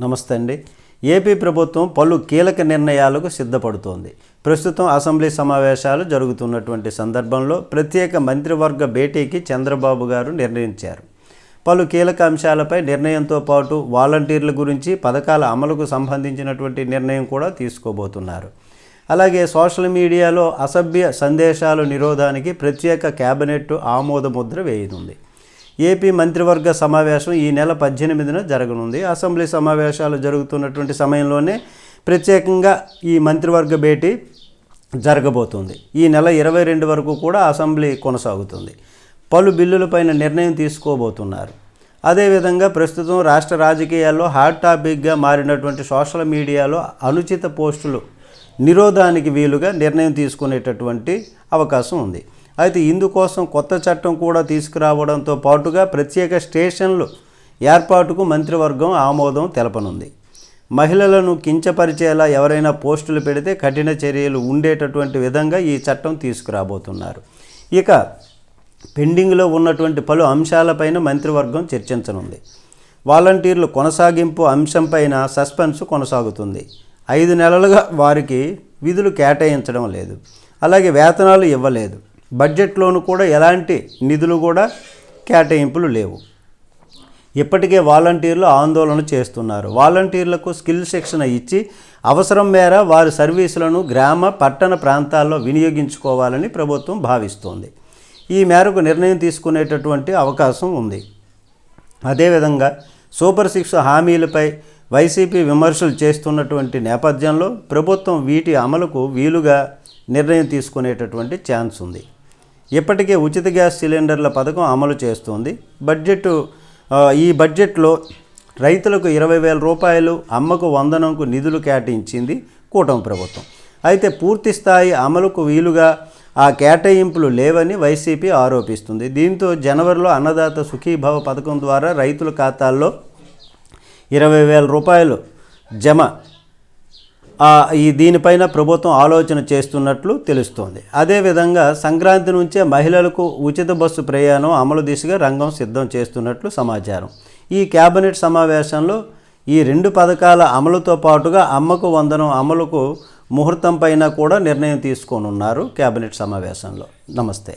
నమస్తే అండి. ఏపీ ప్రభుత్వం పలు కీలక నిర్ణయాలకు సిద్ధపడుతోంది. ప్రస్తుతం అసెంబ్లీ సమావేశాలు జరుగుతున్నటువంటి సందర్భంలో ప్రత్యేక మంత్రివర్గ భేటీకి చంద్రబాబు గారు నిర్ణయించారు. పలు కీలక అంశాలపై నిర్ణయంతో పాటు వాలంటీర్ల గురించి పథకాల అమలుకు సంబంధించినటువంటి నిర్ణయం కూడా తీసుకోబోతున్నారు. అలాగే సోషల్ మీడియాలో అసభ్య సందేశాలు నిరోధానికి ప్రత్యేక కేబినెట్ ఆమోద ముద్ర వేయనుంది. ఏపీ మంత్రివర్గ సమావేశం ఈ నెల పద్దెనిమిదిన జరగనుంది. అసెంబ్లీ సమావేశాలు జరుగుతున్నటువంటి సమయంలోనే ప్రత్యేకంగా ఈ మంత్రివర్గ భేటీ జరగబోతుంది. ఈ నెల ఇరవై రెండు వరకు కూడా అసెంబ్లీ కొనసాగుతుంది. పలు బిల్లులపైన నిర్ణయం తీసుకోబోతున్నారు. అదేవిధంగా ప్రస్తుతం రాష్ట్ర రాజకీయాల్లో హాట్ టాపిక్గా మారినటువంటి సోషల్ మీడియాలో అనుచిత పోస్టులు నిరోధానికి వీలుగా నిర్ణయం తీసుకునేటటువంటి అవకాశం ఉంది. అయితే ఇందుకోసం కొత్త చట్టం కూడా తీసుకురావడంతో పాటుగా ప్రత్యేక స్టేషన్లు ఏర్పాటుకు మంత్రివర్గం ఆమోదం తెలపనుంది. మహిళలను కించపరిచేలా ఎవరైనా పోస్టులు పెడితే కఠిన చర్యలు ఉండేటటువంటి విధంగా ఈ చట్టం తీసుకురాబోతున్నారు. ఇక పెండింగ్లో ఉన్నటువంటి పలు అంశాలపైన మంత్రివర్గం చర్చించనుంది. వాలంటీర్లు కొనసాగింపు అంశంపైన సస్పెన్స్ కొనసాగుతుంది. ఐదు నెలలుగా వారికి విధులు కేటాయించడం లేదు. అలాగే వేతనాలు ఇవ్వలేదు. బడ్జెట్లోనూ కూడా ఎలాంటి నిధులు కూడా కేటాయింపులు లేవు. ఇప్పటికే వాలంటీర్లు ఆందోళన చేస్తున్నారు. వాలంటీర్లకు స్కిల్ శిక్షణ ఇచ్చి అవసరం మేర వారి సర్వీసులను గ్రామ పట్టణ ప్రాంతాల్లో వినియోగించుకోవాలని ప్రభుత్వం భావిస్తోంది. ఈ మేరకు నిర్ణయం తీసుకునేటటువంటి అవకాశం ఉంది. అదేవిధంగా సూపర్ సిక్స్ హామీలపై వైసీపీ విమర్శలు చేస్తున్నటువంటి నేపథ్యంలో ప్రభుత్వం వీటి అమలుకు వీలుగా నిర్ణయం తీసుకునేటటువంటి ఛాన్స్ ఉంది. ఇప్పటికే ఉచిత గ్యాస్ సిలిండర్ల పథకం అమలు చేస్తుంది. బడ్జెట్ ఈ బడ్జెట్లో రైతులకు ఇరవై వేల రూపాయలు అమ్మకు వందనంకు నిధులు కేటాయించింది కూటమి ప్రభుత్వం. అయితే పూర్తి స్థాయి అమలుకు వీలుగా ఆ కేటాయింపులు లేవని వైసీపీ ఆరోపిస్తుంది. దీంతో జనవరిలో అన్నదాత సుఖీభావ పథకం ద్వారా రైతుల ఖాతాల్లో ఇరవై వేల రూపాయలు జమ ఈ దీనిపైన ప్రభుత్వం ఆలోచన చేస్తున్నట్లు తెలుస్తోంది. అదేవిధంగా సంక్రాంతి నుంచే మహిళలకు ఉచిత బస్సు ప్రయాణం అమలు దిశగా రంగం సిద్ధం చేస్తున్నట్లు సమాచారం. ఈ కేబినెట్ సమావేశంలో ఈ రెండు పథకాల అమలుతో పాటుగా అమ్మకు వందనం అమలుకు ముహూర్తం పైన కూడా నిర్ణయం తీసుకోనున్నారు కేబినెట్ సమావేశంలో. నమస్తే.